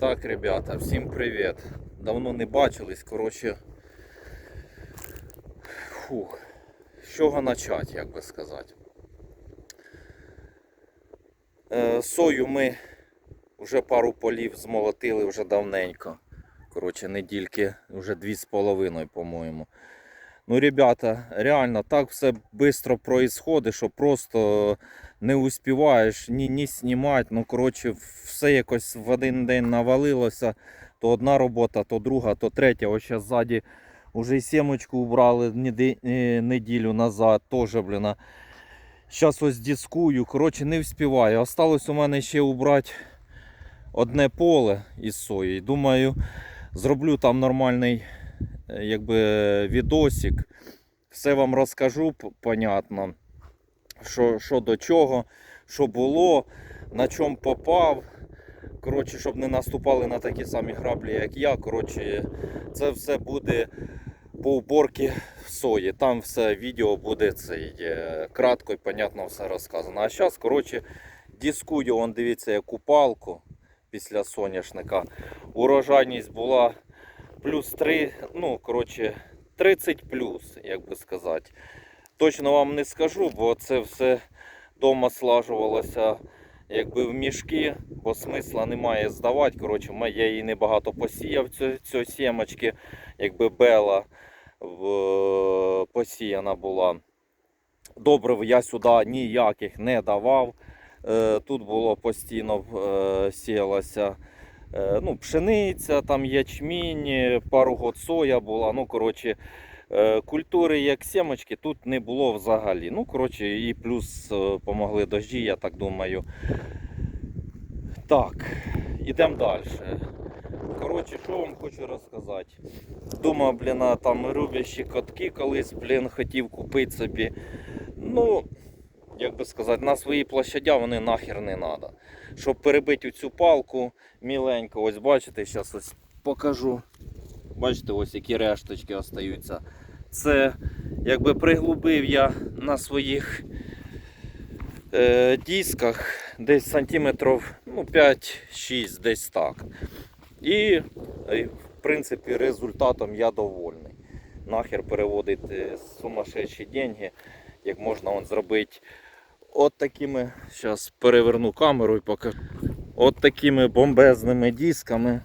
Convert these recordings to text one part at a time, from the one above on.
Так, ребята, всім привіт. Давно не бачились, коротше. Фух. З чого почати, як би сказати. Е, сою ми вже пару полів змолотили вже давненько. Коротше, недільки, вже дві з половиною, по-моєму. Ну, ребята, реально так все швидко происходить, що просто не успіваєш ні, ні знімати. Ну, коротше, все якось в один день навалилося. То одна робота, то друга, то третя. Ось зараз ззаді вже й сімочку убрали е, неділю назад. Теж, блін. Зараз ось дискую. Коротше, не вспіваю. Осталось у мене ще убрати одне поле із сої. Думаю, зроблю там нормальний е, якби, відосик. Все вам розкажу, понятно що, що до чого, що було, на чому попав. Коротше, щоб не наступали на такі самі граблі, як я. Коротше, це все буде по уборці сої. Там все відео буде цей, е, кратко і понятно все розказано. А зараз, коротше, дискую, он дивіться, яку палку після соняшника. Урожайність була плюс 3, ну, коротше, 30 плюс, як би сказати. Точно вам не скажу, бо це все вдома слажувалося якби в мішки, бо смисла немає здавати. Коротше, я її небагато посіяв цю, сімочки, якби бела в, посіяна була. Добрив я сюди ніяких не давав. Е, Тут було постійно е, сіялася е, ну, пшениця, там ячмінь, пару год соя була. Ну, коротше, Культури як сімочки тут не було взагалі. Ну, коротше, і плюс е, помогли дожді, я так думаю. Так, ідемо далі. Коротше, що вам хочу розказати. Думав, блін, там рубящі котки колись, блін, хотів купити собі. Ну, як би сказати, на свої площадя вони нахер не треба. Щоб перебити цю палку міленько, ось бачите, зараз ось покажу. Бачите, ось які решточки остаються. Це якби приглубив я на своїх е, дисках десь сантиметрів ну, 5-6, десь так. І, е, в принципі, результатом я довольний. Нахер переводити сумасшедші деньги, як можна он зробити от такими. Зараз переверну камеру і покажу. От такими бомбезними дисками.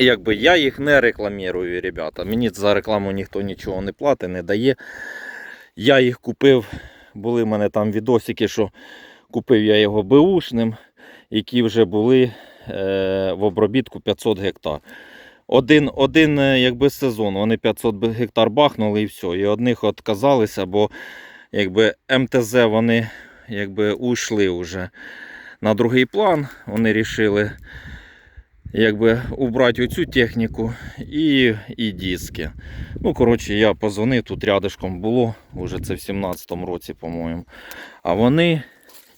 Якби я їх не рекламірую, ребята. Мені за рекламу ніхто нічого не платить, не дає. Я їх купив, були в мене там відосики, що купив я його беушним, які вже були е, в обробітку 500 гектар. Один, один е, якби, сезон, вони 500 гектар бахнули і все. І одних відказалися, бо якби, МТЗ вони якби, ушли вже на другий план. Вони вирішили якби убрати оцю техніку і, і диски. Ну, коротше, я позвонив, тут рядышком було, уже це в 17-му році, по-моєму. А вони.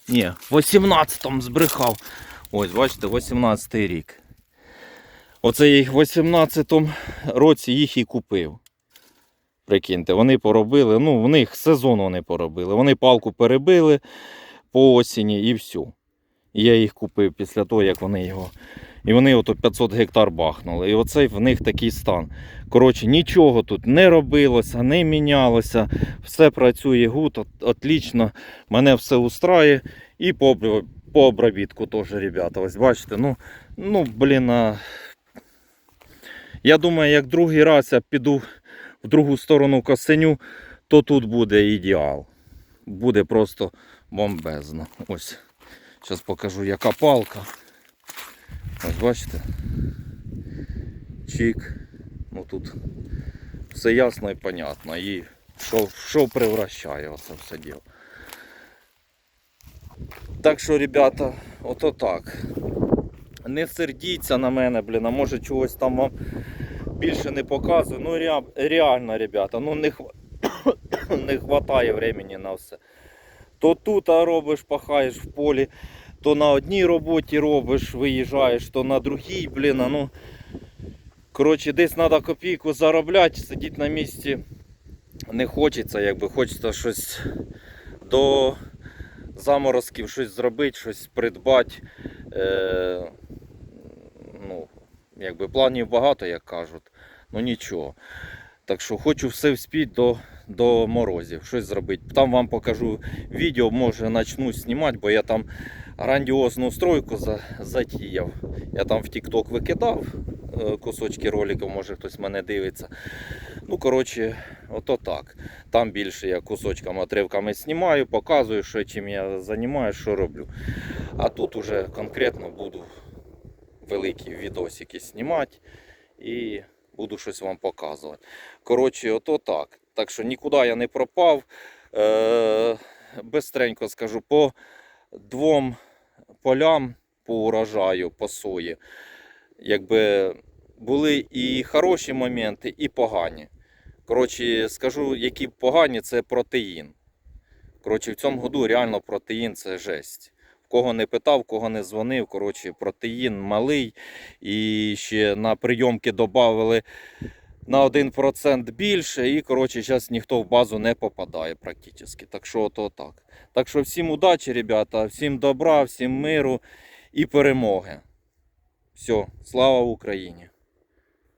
Ні, в 18-му збрехав. Ось, бачите, 18-й рік. Оце їх в 18-му році їх і купив. Прикиньте, вони поробили, ну, в них сезон вони поробили. Вони палку перебили по осені і все. Я їх купив після того, як вони його. І вони ото 500 гектар бахнули. І оцей в них такий стан. Коротше, нічого тут не робилося, не мінялося. Все працює гуд, от, отлично. Мене все устрає. І по, по обробітку теж, ребята. Ось бачите, ну, ну блін. А... Я думаю, як другий раз я піду в другу сторону косиню, то тут буде ідеал. Буде просто бомбезно. Ось. Зараз покажу, яка палка. Ось бачите. Чик. Ну тут все ясно і понятно. І що, що превращає оце все діло. Так що, ребята, ото так. Не сердіться на мене, блін, а може чогось там вам більше не показую. Ну ре- реально, ребята, ну не, хва... не хватає времени на все. То тут а, робиш, пахаєш в полі, то на одній роботі робиш, виїжджаєш, то на другій, блін, а ну. Коротше, десь треба копійку заробляти, сидіти на місці не хочеться, якби хочеться щось до заморозків щось зробити, щось придбати. Е, Якби планів багато, як кажуть. Ну нічого. Так що хочу все вспіть до, до морозів, щось зробити. Там вам покажу відео, може почну знімати, бо я там грандіозну стройку за, затіяв. Я там в TikTok викидав е, кусочки роликів, може хтось мене дивиться. Ну, коротше, ото так. Там більше я кусочками, отривками знімаю, показую, що чим я займаюся, що роблю. А тут уже конкретно буду великі відосики знімати і буду щось вам показувати. Коротше, ото так. Так що нікуди я не пропав. Е, бистренько скажу, по двом полям по урожаю, по сої, якби були і хороші моменти, і погані. Коротше, скажу, які погані, це протеїн. Коротше, в цьому году реально протеїн це жесть. В кого не питав, кого не дзвонив, коротше, протеїн малий. І ще на прийомки додали на 1% більше. І коротше, зараз ніхто в базу не попадає практично. Так що то так. Так що всім удачі, ребята, всім добра, всім миру і перемоги. Все, слава Україні!